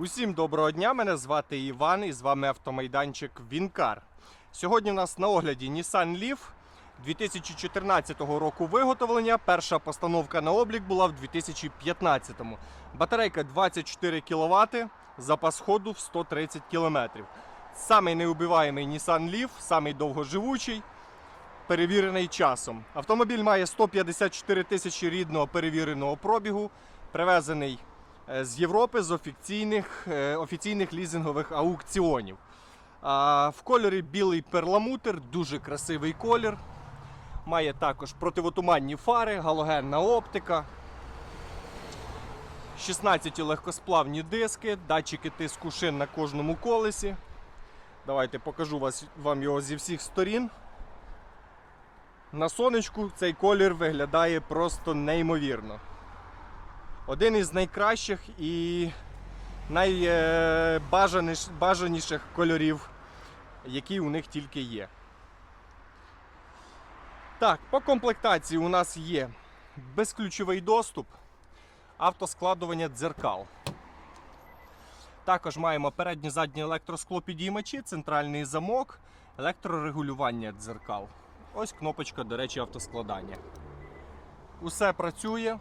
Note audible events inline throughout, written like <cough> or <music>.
Усім доброго дня! Мене звати Іван і з вами автомайданчик Вінкар. Сьогодні у нас на огляді Nissan Leaf 2014 року виготовлення. Перша постановка на облік була в 2015-му. Батарейка 24 кВт, запас ходу в 130 км. Самий неубиваємий Nissan Leaf, самий довгоживучий, перевірений часом. Автомобіль має 154 тисячі рідного перевіреного пробігу, привезений з Європи з офіційних, е, офіційних лізингових аукціонів. В кольорі білий перламутр, дуже красивий колір. Має також противотуманні фари, галогенна оптика. 16 легкосплавні диски, датчики тиску шин на кожному колесі. Давайте покажу вам його зі всіх сторін. На сонечку цей колір виглядає просто неймовірно. Один із найкращих і найбажаніших кольорів, які у них тільки є. Так, по комплектації у нас є безключовий доступ, автоскладування дзеркал. Також маємо переднє заднє електросклопідіймачі, центральний замок, електрорегулювання дзеркал. Ось кнопочка, до речі, автоскладання. Усе працює,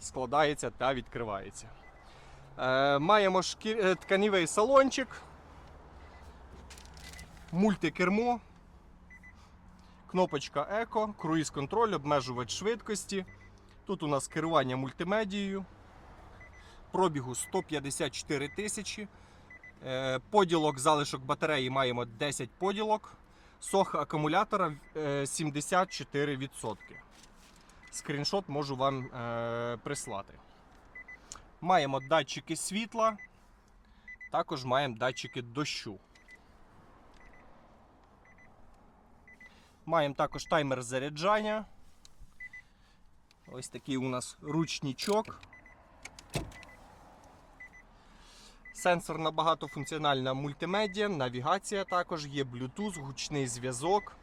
складається та відкривається. Е, маємо шкір... е, тканівий салончик, мультикермо, кнопочка Еко, круїз-контроль, обмежувач швидкості. Тут у нас керування мультимедією. Пробігу 154 тисячі. Е, Поділок залишок батареї маємо 10 поділок. Сох акумулятора е, 74%. Скріншот можу вам е, прислати. Маємо датчики світла, також маємо датчики дощу. Маємо також таймер заряджання. Ось такий у нас ручничок. Сенсорна багатофункціональна мультимедіа, навігація також, є Bluetooth, гучний зв'язок,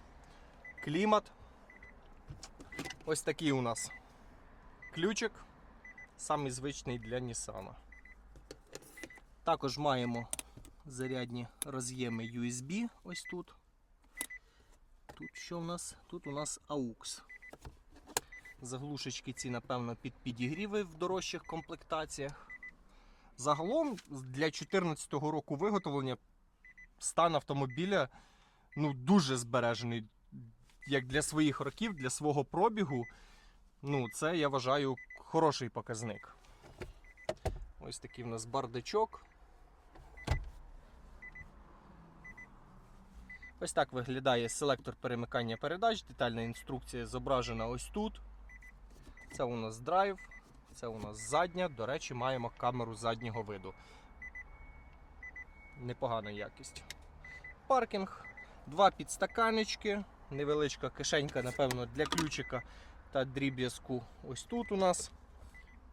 клімат. Ось такий у нас ключик, самий звичний для Nissan. Також маємо зарядні роз'єми USB ось тут. Тут що в нас? Тут у нас AUX. Заглушечки ці, напевно, під підігріви в дорожчих комплектаціях. Загалом для 2014 року виготовлення стан автомобіля ну, дуже збережений. Як для своїх років, для свого пробігу. Ну, це я вважаю хороший показник. Ось такий в нас бардачок. Ось так виглядає селектор перемикання передач. Детальна інструкція зображена ось тут. Це у нас драйв. Це у нас задня, до речі, маємо камеру заднього виду. Непогана якість. Паркінг, два підстаканечки, невеличка кишенька, напевно, для ключика та дріб'язку. Ось тут у нас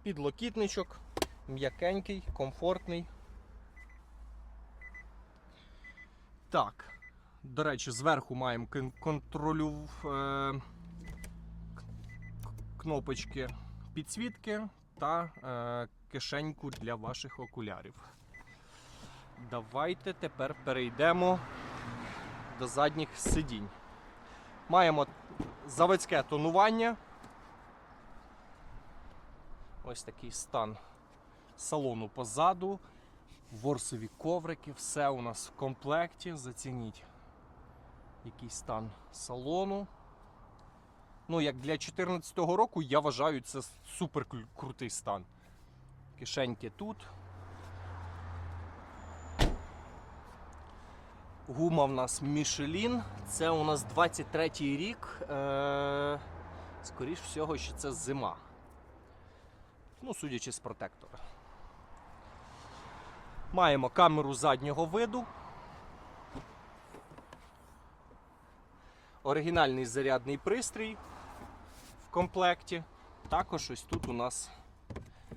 підлокітничок, м'якенький, комфортний. Так, до речі, зверху маємо контролю е, кнопочки підсвітки та е, кишеньку для ваших окулярів. Давайте тепер перейдемо до задніх сидінь. Маємо заводське тонування. Ось такий стан салону позаду. Ворсові коврики, все у нас в комплекті. Зацініть, який стан салону. Ну, як для 2014 року, я вважаю, це супер крутий стан. Кишеньки тут. Гума в нас Michelin. Це у нас 23-й рік. Е- скоріш всього, що це зима. Ну, судячи з протектора. Маємо камеру заднього виду. Оригінальний зарядний пристрій в комплекті. Також ось тут у нас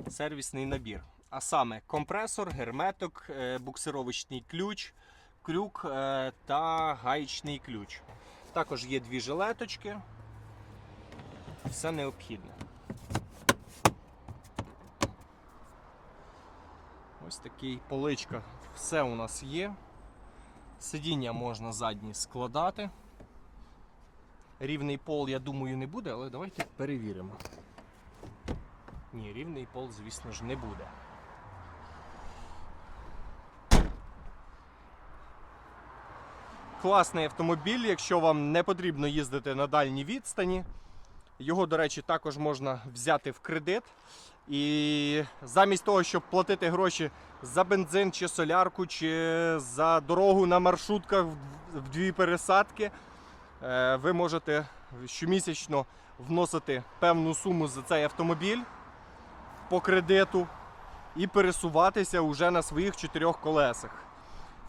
сервісний набір. А саме компресор, герметок, е, буксировочний ключ, крюк е, та гаєчний ключ. Також є дві жилеточки. Все необхідне. Ось такий поличка. Все у нас є. Сидіння можна задні складати. Рівний пол, я думаю, не буде, але давайте перевіримо. Ні, рівний пол, звісно ж, не буде. Класний автомобіль, якщо вам не потрібно їздити на дальній відстані. Його, до речі, також можна взяти в кредит. І замість того, щоб платити гроші за бензин чи солярку, чи за дорогу на маршрутках в- в дві пересадки, е, ви можете щомісячно вносити певну суму за цей автомобіль по кредиту і пересуватися уже на своїх чотирьох колесах.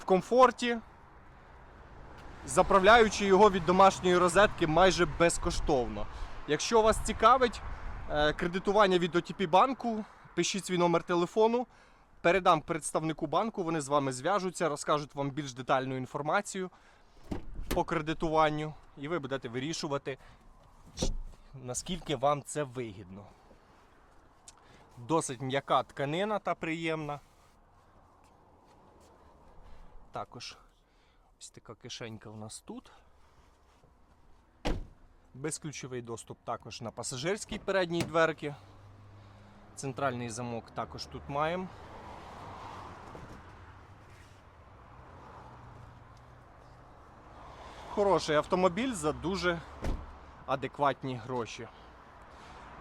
В комфорті, заправляючи його від домашньої розетки майже безкоштовно. Якщо вас цікавить е, кредитування від OTP банку, пишіть свій номер телефону, передам представнику банку, вони з вами зв'яжуться, розкажуть вам більш детальну інформацію по кредитуванню, і ви будете вирішувати, наскільки вам це вигідно. Досить м'яка тканина та приємна. Також ось така кишенька у нас тут. Безключовий доступ також на пасажирській передній дверці. Центральний замок також тут маємо. Хороший автомобіль за дуже адекватні гроші.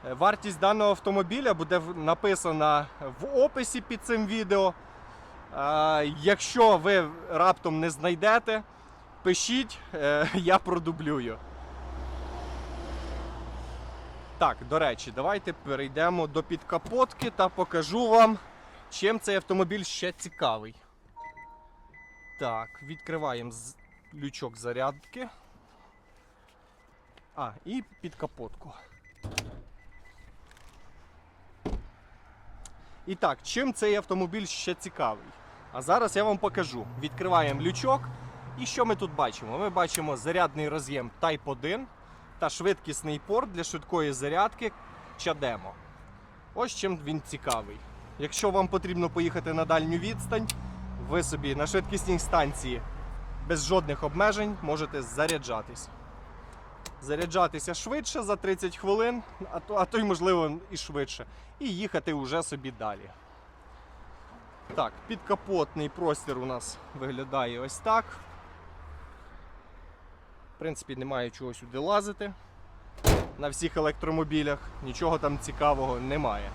Е, Вартість даного автомобіля буде написана в описі під цим відео. Якщо ви раптом не знайдете, пишіть, е, я продублюю. Так, до речі, давайте перейдемо до підкапотки та покажу вам, чим цей автомобіль ще цікавий. Так, відкриваємо лючок зарядки. А, і підкапотку. І так, чим цей автомобіль ще цікавий? А зараз я вам покажу. Відкриваємо лючок. І що ми тут бачимо? Ми бачимо зарядний роз'єм Type 1 та швидкісний порт для швидкої зарядки Чадемо. Ось чим він цікавий. Якщо вам потрібно поїхати на дальню відстань, ви собі на швидкісній станції без жодних обмежень можете заряджатись. Заряджатися швидше за 30 хвилин, а то, а то й можливо і швидше. І їхати вже собі далі. Так, підкапотний простір у нас виглядає ось так. В принципі, немає чого сюди лазити. На всіх електромобілях нічого там цікавого немає.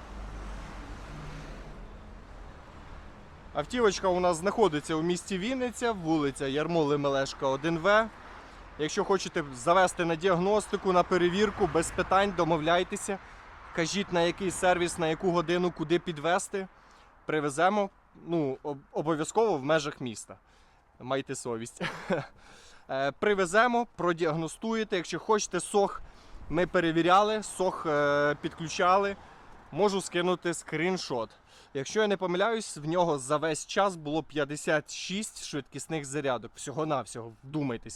Автівочка у нас знаходиться у місті Вінниця, вулиця Ярмоли Мелешка 1В. Якщо хочете завести на діагностику, на перевірку, без питань, домовляйтеся. Кажіть на який сервіс, на яку годину, куди підвести. Привеземо ну, обов'язково в межах міста. Майте совість. <laughs> Е, Привеземо, продіагностуєте. Якщо хочете, сох ми перевіряли, сох е, підключали. Можу скинути скріншот. Якщо я не помиляюсь, в нього за весь час було 56 швидкісних зарядок. Всього-навсього, вдумайтесь.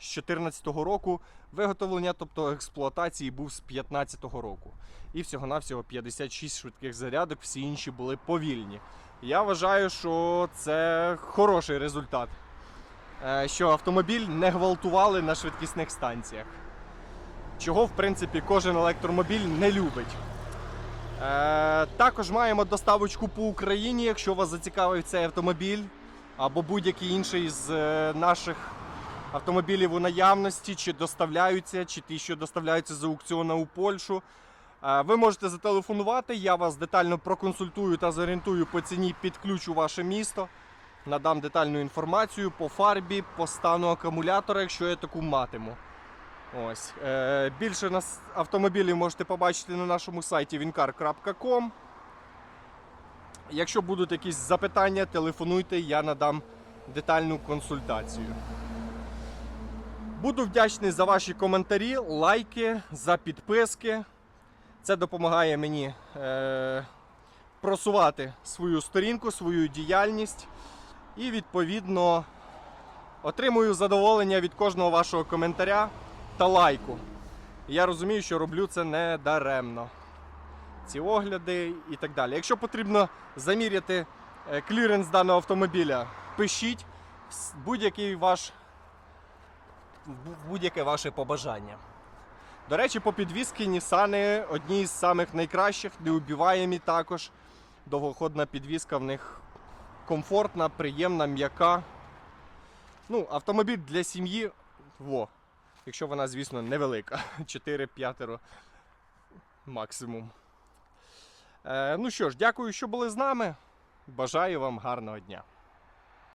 З 2014 року виготовлення, тобто експлуатації, був з 2015 року. І всього-навсього 56 швидких зарядок, всі інші були повільні. Я вважаю, що це хороший результат. Е, Що автомобіль не гвалтували на швидкісних станціях. Чого, в принципі, кожен електромобіль не любить. Е, також маємо доставочку по Україні, якщо вас зацікавив цей автомобіль або будь-який інший з е, наших автомобілів у наявності, чи доставляються, чи ті, що доставляються з аукціону у Польщу. Е, ви можете зателефонувати, я вас детально проконсультую та зорієнтую по ціні під ключ у ваше місто. Надам детальну інформацію по фарбі, по стану акумулятора, якщо я таку матиму. Ось. Е, більше нас автомобілів можете побачити на нашому сайті wincar.com. Якщо будуть якісь запитання, телефонуйте, я надам детальну консультацію. Буду вдячний за ваші коментарі, лайки, за підписки. Це допомагає мені е, просувати свою сторінку, свою діяльність. І відповідно отримую задоволення від кожного вашого коментаря та лайку. Я розумію, що роблю це не даремно. Ці огляди і так далі. Якщо потрібно заміряти е, кліренс даного автомобіля, пишіть будь-який ваш будь-яке ваше побажання. До речі, по підвізки Нісани одні з самих найкращих, неубіваємі також. Довгоходна підвізка в них комфортна, приємна, м'яка. Ну, автомобіль для сім'ї, во, якщо вона, звісно, невелика. <laughs> 4-5 максимум. Е, ну що ж, дякую, що були з нами. Бажаю вам гарного дня.